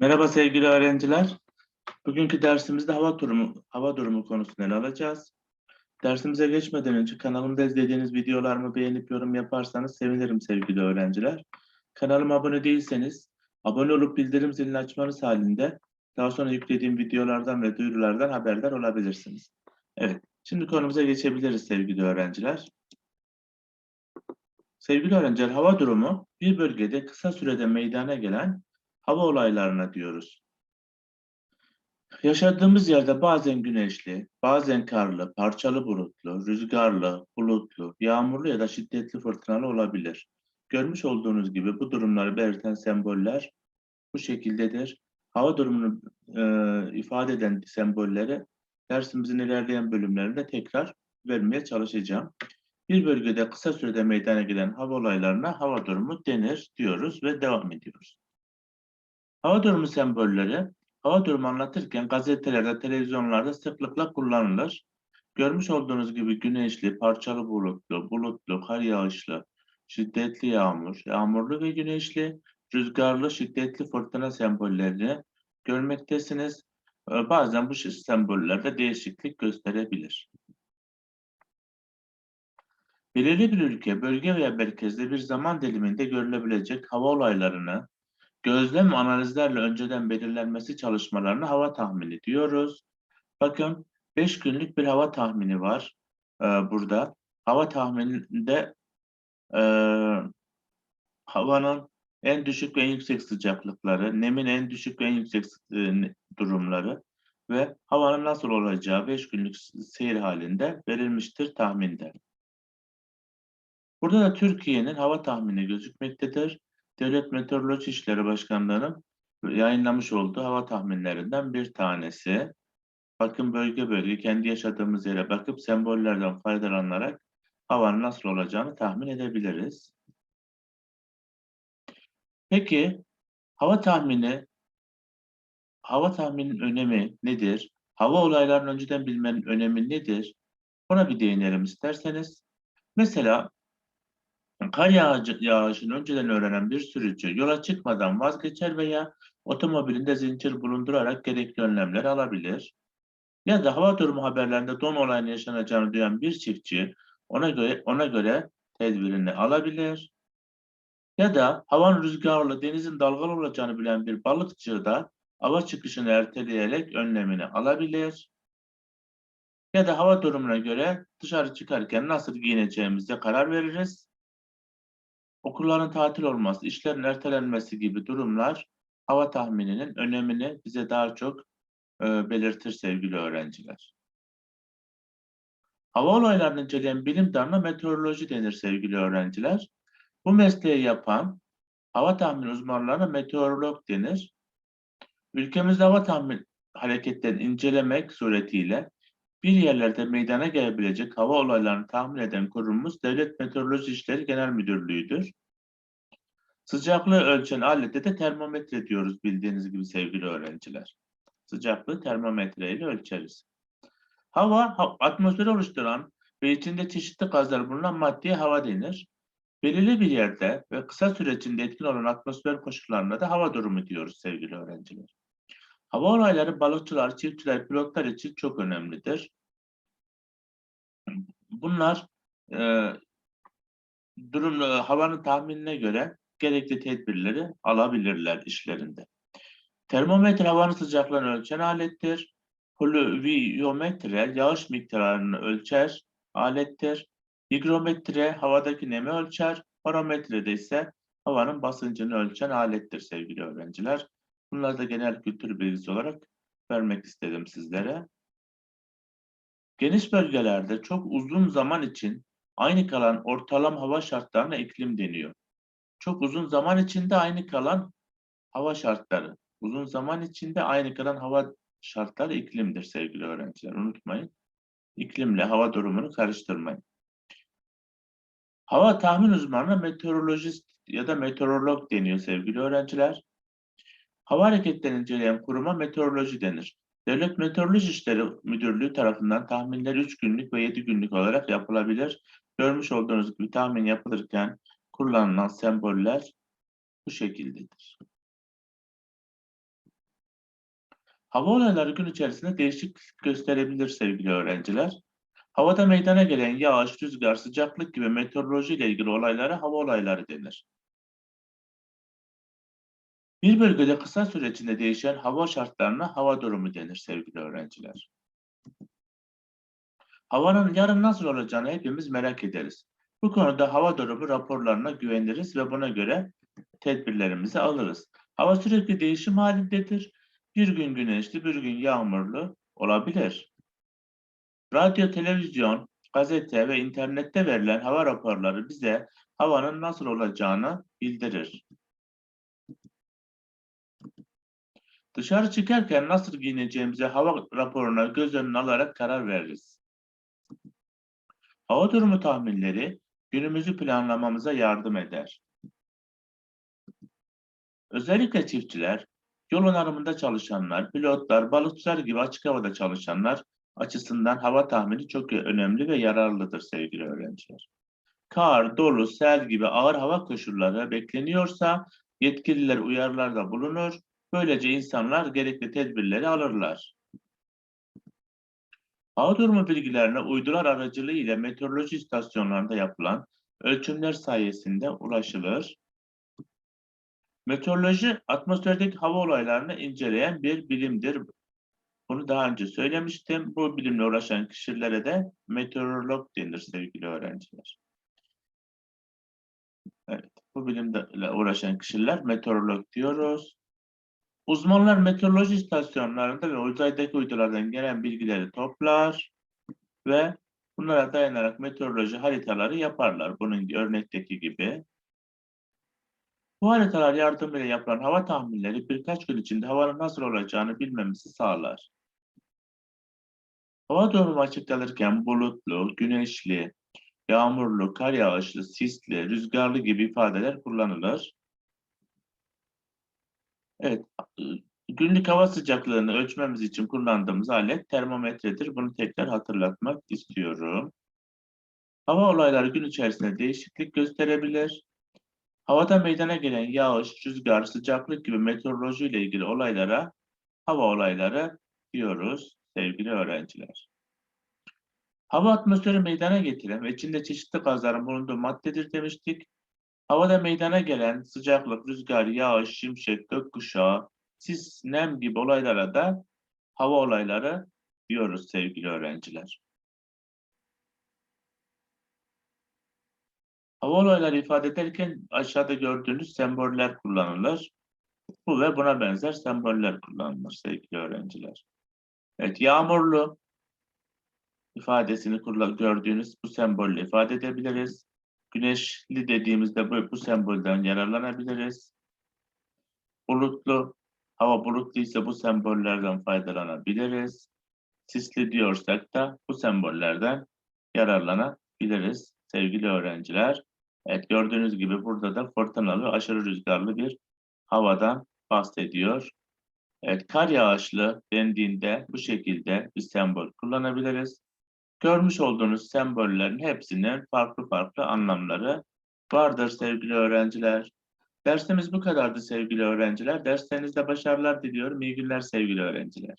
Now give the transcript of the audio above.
Merhaba sevgili öğrenciler. Bugünkü dersimizde hava durumu hava durumu konusunu ele alacağız. Dersimize geçmeden önce kanalımda izlediğiniz videolarımı beğenip yorum yaparsanız sevinirim sevgili öğrenciler. Kanalıma abone değilseniz abone olup bildirim zilini açmanız halinde daha sonra yüklediğim videolardan ve duyurulardan haberdar olabilirsiniz. Evet, şimdi konumuza geçebiliriz sevgili öğrenciler. Sevgili öğrenciler, hava durumu bir bölgede kısa sürede meydana gelen hava olaylarına diyoruz. Yaşadığımız yerde bazen güneşli, bazen karlı, parçalı bulutlu, rüzgarlı, bulutlu, yağmurlu ya da şiddetli fırtınalı olabilir. Görmüş olduğunuz gibi bu durumları belirten semboller bu şekildedir. Hava durumunu e, ifade eden sembolleri dersimizin ilerleyen bölümlerinde tekrar vermeye çalışacağım. Bir bölgede kısa sürede meydana gelen hava olaylarına hava durumu denir diyoruz ve devam ediyoruz. Hava durumu sembolleri hava durumu anlatırken gazetelerde, televizyonlarda sıklıkla kullanılır. Görmüş olduğunuz gibi güneşli, parçalı bulutlu, bulutlu, kar yağışlı, şiddetli yağmur, yağmurlu ve güneşli, rüzgarlı, şiddetli fırtına sembollerini görmektesiniz. Ee, Bazen bu sembollerde değişiklik gösterebilir. Belirli bir ülke, bölge veya merkezde bir zaman diliminde görülebilecek hava olaylarını gözlem analizlerle önceden belirlenmesi çalışmalarına hava tahmini diyoruz. Bakın 5 günlük bir hava tahmini var e, burada. Hava tahmininde e, havanın en düşük ve en yüksek sıcaklıkları, nemin en düşük ve en yüksek e, durumları ve havanın nasıl olacağı 5 günlük seyir halinde verilmiştir tahminde. Burada da Türkiye'nin hava tahmini gözükmektedir. Devlet Meteoroloji İşleri Başkanlığı'nın yayınlamış olduğu hava tahminlerinden bir tanesi. Bakın bölge bölge kendi yaşadığımız yere bakıp sembollerden faydalanarak havanın nasıl olacağını tahmin edebiliriz. Peki hava tahmini hava tahmininin önemi nedir? Hava olaylarını önceden bilmenin önemi nedir? Buna bir değinelim isterseniz. Mesela Kar yağıcı, yağışını önceden öğrenen bir sürücü yola çıkmadan vazgeçer veya otomobilinde zincir bulundurarak gerekli önlemler alabilir. Ya da hava durumu haberlerinde don olayının yaşanacağını duyan bir çiftçi ona göre ona göre tedbirini alabilir. Ya da havanın rüzgarlı, denizin dalgalı olacağını bilen bir balıkçı da hava çıkışını erteleyerek önlemini alabilir. Ya da hava durumuna göre dışarı çıkarken nasıl giyineceğimize karar veririz okulların tatil olması, işlerin ertelenmesi gibi durumlar hava tahmininin önemini bize daha çok e, belirtir sevgili öğrenciler. Hava olaylarını inceleyen bilim dalına meteoroloji denir sevgili öğrenciler. Bu mesleği yapan hava tahmini uzmanlarına meteorolog denir. Ülkemizde hava tahmin hareketlerini incelemek suretiyle bir yerlerde meydana gelebilecek hava olaylarını tahmin eden kurumumuz Devlet Meteoroloji İşleri Genel Müdürlüğü'dür. Sıcaklığı ölçen alete de termometre diyoruz bildiğiniz gibi sevgili öğrenciler. Sıcaklığı termometre ile ölçeriz. Hava, atmosferi oluşturan ve içinde çeşitli gazlar bulunan maddeye hava denir. Belirli bir yerde ve kısa süre içinde etkin olan atmosfer koşullarına da hava durumu diyoruz sevgili öğrenciler. Hava olayları balıkçılar, çiftçiler, pilotlar için çok önemlidir. Bunlar e, durum, havanın tahminine göre gerekli tedbirleri alabilirler işlerinde. Termometre havanın sıcaklığını ölçen alettir. Pluviometre yağış miktarını ölçer alettir. Higrometre havadaki nemi ölçer. Barometre de ise havanın basıncını ölçen alettir sevgili öğrenciler. Bunları da genel kültür bilgisi olarak vermek istedim sizlere. Geniş bölgelerde çok uzun zaman için aynı kalan ortalama hava şartlarına iklim deniyor. Çok uzun zaman içinde aynı kalan hava şartları. Uzun zaman içinde aynı kalan hava şartları iklimdir sevgili öğrenciler. Unutmayın. İklimle hava durumunu karıştırmayın. Hava tahmin uzmanına meteorolojist ya da meteorolog deniyor sevgili öğrenciler. Hava hareketlerini inceleyen kuruma meteoroloji denir. Devlet Meteoroloji İşleri Müdürlüğü tarafından tahminler 3 günlük ve 7 günlük olarak yapılabilir. Görmüş olduğunuz gibi tahmin yapılırken kullanılan semboller bu şekildedir. Hava olayları gün içerisinde değişiklik gösterebilir sevgili öğrenciler. Havada meydana gelen yağış, rüzgar, sıcaklık gibi meteoroloji ile ilgili olaylara hava olayları denir. Bir bölgede kısa süre içinde değişen hava şartlarına hava durumu denir sevgili öğrenciler. Havanın yarın nasıl olacağını hepimiz merak ederiz. Bu konuda hava durumu raporlarına güveniriz ve buna göre tedbirlerimizi alırız. Hava sürekli değişim halindedir. Bir gün güneşli, bir gün yağmurlu olabilir. Radyo, televizyon, gazete ve internette verilen hava raporları bize havanın nasıl olacağını bildirir. Dışarı çıkarken nasıl giyineceğimize hava raporuna göz önüne alarak karar veririz. Hava durumu tahminleri günümüzü planlamamıza yardım eder. Özellikle çiftçiler, yol onarımında çalışanlar, pilotlar, balıkçılar gibi açık havada çalışanlar açısından hava tahmini çok önemli ve yararlıdır sevgili öğrenciler. Kar, dolu, sel gibi ağır hava koşulları bekleniyorsa yetkililer uyarılarda bulunur. Böylece insanlar gerekli tedbirleri alırlar. Hava durumu bilgilerine uydular aracılığı ile meteoroloji istasyonlarında yapılan ölçümler sayesinde ulaşılır. Meteoroloji, atmosferdeki hava olaylarını inceleyen bir bilimdir. Bunu daha önce söylemiştim. Bu bilimle uğraşan kişilere de meteorolog denir sevgili öğrenciler. Evet, bu bilimle uğraşan kişiler meteorolog diyoruz. Uzmanlar meteoroloji istasyonlarında ve uzaydaki uydulardan gelen bilgileri toplar ve bunlara dayanarak meteoroloji haritaları yaparlar. Bunun örnekteki gibi. Bu haritalar yardımıyla yapılan hava tahminleri birkaç gün içinde havanın nasıl olacağını bilmemizi sağlar. Hava durumu açıklanırken bulutlu, güneşli, yağmurlu, kar yağışlı, sisli, rüzgarlı gibi ifadeler kullanılır. Evet, günlük hava sıcaklığını ölçmemiz için kullandığımız alet termometredir. Bunu tekrar hatırlatmak istiyorum. Hava olayları gün içerisinde değişiklik gösterebilir. Havada meydana gelen yağış, rüzgar, sıcaklık gibi meteoroloji ile ilgili olaylara hava olayları diyoruz sevgili öğrenciler. Hava atmosferi meydana getiren ve içinde çeşitli gazların bulunduğu maddedir demiştik. Havada meydana gelen sıcaklık, rüzgar, yağış, şimşek, gökkuşağı, sis, nem gibi olaylara da hava olayları diyoruz sevgili öğrenciler. Hava olayları ifade ederken aşağıda gördüğünüz semboller kullanılır. Bu ve buna benzer semboller kullanılır sevgili öğrenciler. Evet, yağmurlu ifadesini gördüğünüz bu sembolle ifade edebiliriz. Güneşli dediğimizde bu, bu sembolden yararlanabiliriz. Bulutlu, hava bulutluysa bu sembollerden faydalanabiliriz. Sisli diyorsak da bu sembollerden yararlanabiliriz sevgili öğrenciler. Evet gördüğünüz gibi burada da fırtınalı, aşırı rüzgarlı bir havadan bahsediyor. Evet kar yağışlı dendiğinde bu şekilde bir sembol kullanabiliriz. Görmüş olduğunuz sembollerin hepsinin farklı farklı anlamları vardır sevgili öğrenciler. Dersimiz bu kadardı sevgili öğrenciler. Derslerinizde başarılar diliyorum. İyi günler sevgili öğrenciler.